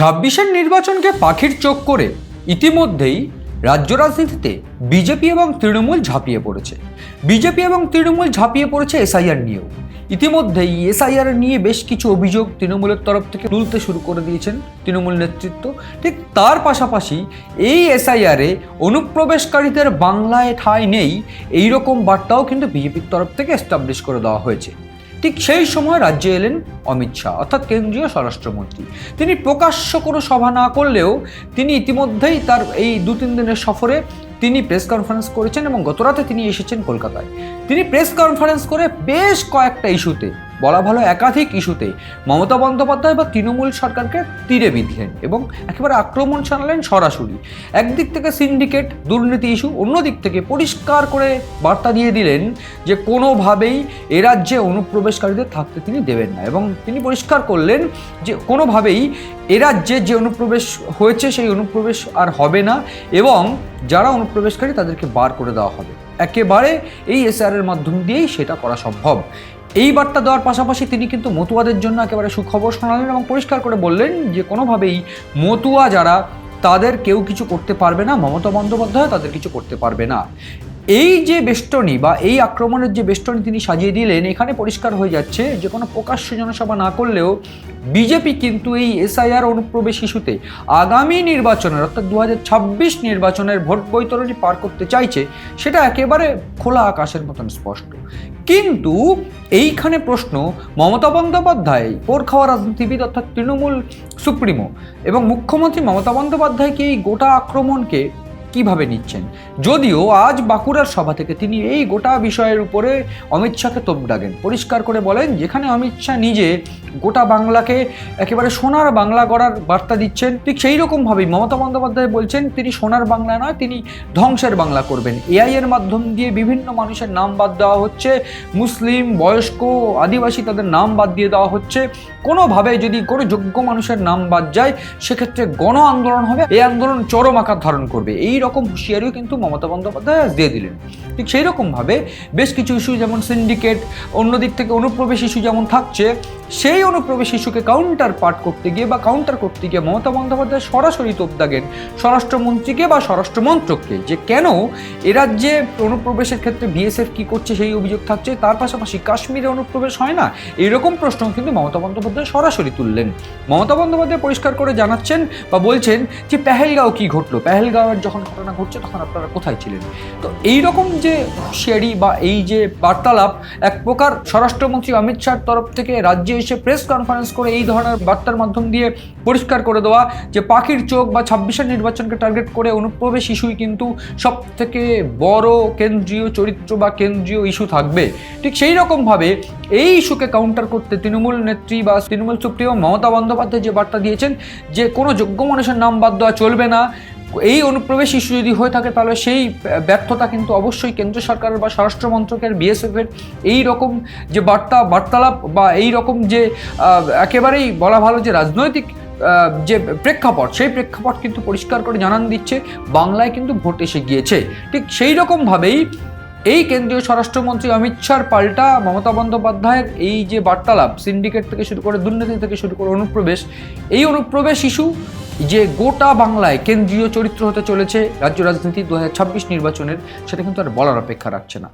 ছাব্বিশের নির্বাচনকে পাখির চোখ করে ইতিমধ্যেই রাজ্য রাজনীতিতে বিজেপি এবং তৃণমূল ঝাঁপিয়ে পড়েছে। বিজেপি এবং তৃণমূল ঝাঁপিয়ে পড়েছে এসআইআর নিয়েও। ইতিমধ্যেই এসআইআর নিয়ে বেশ কিছু অভিযোগ তৃণমূলের তরফ থেকে তুলতে শুরু করে দিয়েছেন তৃণমূল নেতৃত্ব। ঠিক তার পাশাপাশি এই এসআইআরে অনুপ্রবেশকারীদের বাংলায় ঠাঁই নেই এই রকম বার্তাও কিন্তু বিজেপির তরফ থেকে এস্টাবলিশ করে দেওয়া হয়েছে। ঠিক সেই সময় রাজ্যে এলেন অমিত শাহ, অর্থাৎ কেন্দ্রীয় স্বরাষ্ট্রমন্ত্রী। তিনি প্রকাশ্য কোনো সভা না করলেও তিনি ইতিমধ্যেই তার এই দু তিন দিনের সফরে তিনি প্রেস কনফারেন্স করেছেন এবং গতরাতে তিনি এসেছেন কলকাতায়। তিনি প্রেস কনফারেন্স করে বেশ কয়েকটা ইস্যুতে বলা ভালো একাধিক ইস্যুতে মমতা বন্দ্যোপাধ্যায় বা তৃণমূল সরকারকে তীরে বিঁধলেন এবং একেবারে আক্রমণ চালালেন সরাসরি। একদিক থেকে সিন্ডিকেট দুর্নীতি ইস্যু, অন্যদিক থেকে পরিষ্কার করে বার্তা দিয়ে দিলেন যে কোনোভাবেই এ রাজ্যে অনুপ্রবেশকারীদের থাকতে তিনি দেবেন না এবং তিনি পরিষ্কার করলেন যে কোনোভাবেই এ রাজ্যে যে অনুপ্রবেশ হয়েছে সেই অনুপ্রবেশ আর হবে না এবং যারা অনুপ্রবেশকারী তাদেরকে বার করে দেওয়া হবে। একেবারে এই এসআরের মাধ্যম দিয়েই সেটা করা সম্ভব। এই বার্তা দেওয়ার পাশাপাশি তিনি কিন্তু মতুয়াদের জন্য একেবারে সুখবর শোনালেন এবং পরিষ্কার করে বললেন যে কোনোভাবেই মতুয়া যারা, তাদের কেউ কিছু করতে পারবে না। মমতা বন্দ্যোপাধ্যায় তাদের কিছু করতে পারবে না। এই যে বেষ্টনী বা এই আক্রমণের যে বেষ্টনী তিনি সাজিয়ে দিলেন, এখানে পরিষ্কার হয়ে যাচ্ছে যে কোনো প্রকাশ্য জনসভা না করলেও বিজেপি কিন্তু এই এসআইআর অনুপ্রবেশ ইস্যুতে আগামী নির্বাচনের অর্থাৎ দু হাজার ছাব্বিশ নির্বাচনের ভোট বৈতরণী পার করতে চাইছে, সেটা একেবারে খোলা আকাশের মতন স্পষ্ট। কিন্তু এইখানে প্রশ্ন, মমতা বন্দ্যোপাধ্যায় পোর খাওয়া রাজনীতিবিদ অর্থাৎ তৃণমূল সুপ্রিমো এবং মুখ্যমন্ত্রী মমতা বন্দ্যোপাধ্যায় কি এই গোটা আক্রমণকে কীভাবে নিচ্ছেন? যদিও আজ বাঁকুড়ার সভা থেকে তিনি এই গোটা বিষয়ের উপরে অমিত শাহকে তোপ ডাকেন পরিষ্কার করে বলেন, যেখানে অমিত শাহ নিজে গোটা বাংলাকে একেবারে সোনার বাংলা করার বার্তা দিচ্ছেন, ঠিক সেই রকমভাবেই মমতা বন্দ্যোপাধ্যায় বলছেন, তিনি সোনার বাংলা নয়, তিনি ধ্বংসের বাংলা করবেন। এআই এর মাধ্যম দিয়ে বিভিন্ন মানুষের নাম বাদ দেওয়া হচ্ছে, মুসলিম, বয়স্ক, আদিবাসী তাদের নাম বাদ দিয়ে দেওয়া হচ্ছে। কোনোভাবে যদি কোনো যোগ্য মানুষের নাম বাদ যায়, সেক্ষেত্রে গণ আন্দোলন হবে, এই আন্দোলন চরম আকার ধারণ করবে। এই রকম হুঁশিয়ারিও কিন্তু মমতা বন্দ্যোপাধ্যায় আজ দিয়ে দিলেন। ঠিক সেই রকমভাবে বেশ কিছু ইস্যু যেমন সিন্ডিকেট অন্যদিক থেকে অনুপ্রবেশ ইস্যু যেমন থাকছে, সেই অনুপ্রবেশ ইস্যুকে কাউন্টার পার্ট করতে গিয়ে বা কাউন্টার করতে গিয়ে মমতা বন্দ্যোপাধ্যায় সরাসরি তোপ দাগেন স্বরাষ্ট্রমন্ত্রীকে বা স্বরাষ্ট্রমন্ত্রককে যে কেন এ রাজ্যে অনুপ্রবেশের ক্ষেত্রে বিএসএফ কি করছে সেই অভিযোগ থাকছে, তার পাশাপাশি কাশ্মীরে অনুপ্রবেশ হয় না? এরকম প্রশ্ন কিন্তু মমতা বন্দ্যোপাধ্যায় সরাসরি তুললেন। মমতা বন্দ্যোপাধ্যায় পরিষ্কার করে জানাচ্ছেন বা বলছেন যে, পেহেলগাঁও কি ঘটলো? পেহেলগাঁওয়ের যখন ঘটনা ঘটছে, তখন আপনারা কোথায় ছিলেন? তো এই রকম যে হুঁশিয়ারি বা এই যে বার্তালাপ, এক প্রকার স্বরাষ্ট্রমন্ত্রী অমিত শাহর তরফ থেকে রাজ্যে এসে প্রেস কনফারেন্স করে এই ধরনের বার্তার মাধ্যম দিয়ে পরিষ্কার করে দেওয়া যে পাখির চোখ বা ছাব্বিশের নির্বাচনকে টার্গেট করে অনুপ্রবেশ ইস্যুই কিন্তু সব থেকে বড় কেন্দ্রীয় চরিত্র বা কেন্দ্রীয় ইস্যু থাকবে। ঠিক সেই রকমভাবে এই ইস্যুকে কাউন্টার করতে তৃণমূল নেত্রী বা তৃণমূল সুপ্রিয় মমতা বন্দ্যোপাধ্যায় যে বার্তা দিয়েছেন, যে কোনো যোগ্য মানুষের নাম বাদ দেওয়া চলবে না এই অনুপ্রবেশ ইস্যু যদি হয়ে থাকে, তাহলে সেই ব্যর্থতা কিন্তু অবশ্যই কেন্দ্র সরকারের বা স্বরাষ্ট্র মন্ত্রকের বিএসএফের এই রকম যে বার্তা, বার্তালাপ বা এই রকম যে একেবারেই বলা ভালো যে রাজনৈতিক যে প্রেক্ষাপট, সেই প্রেক্ষাপট কিন্তু পরিষ্কার করে জানান দিচ্ছে, বাংলায় কিন্তু ভোট এসে গিয়েছে। ঠিক সেই রকমভাবেই এই কেন্দ্রীয় স্বরাষ্ট্রমন্ত্রী অমিত শাহর পাল্টা মমতা বন্দ্যোপাধ্যায়ের এই যে বার্তালাপ সিন্ডিকেট থেকে শুরু করে দুর্নীতি থেকে শুরু করে অনুপ্রবেশ, এই অনুপ্রবেশ ইস্যু যে গোটা বাংলায় কেন্দ্রীয় চরিত্র হতে চলেছে রাজ্য রাজনীতি দু হাজার ছাব্বিশ নির্বাচনের, সেটা কিন্তু আর বলার অপেক্ষা রাখছে না।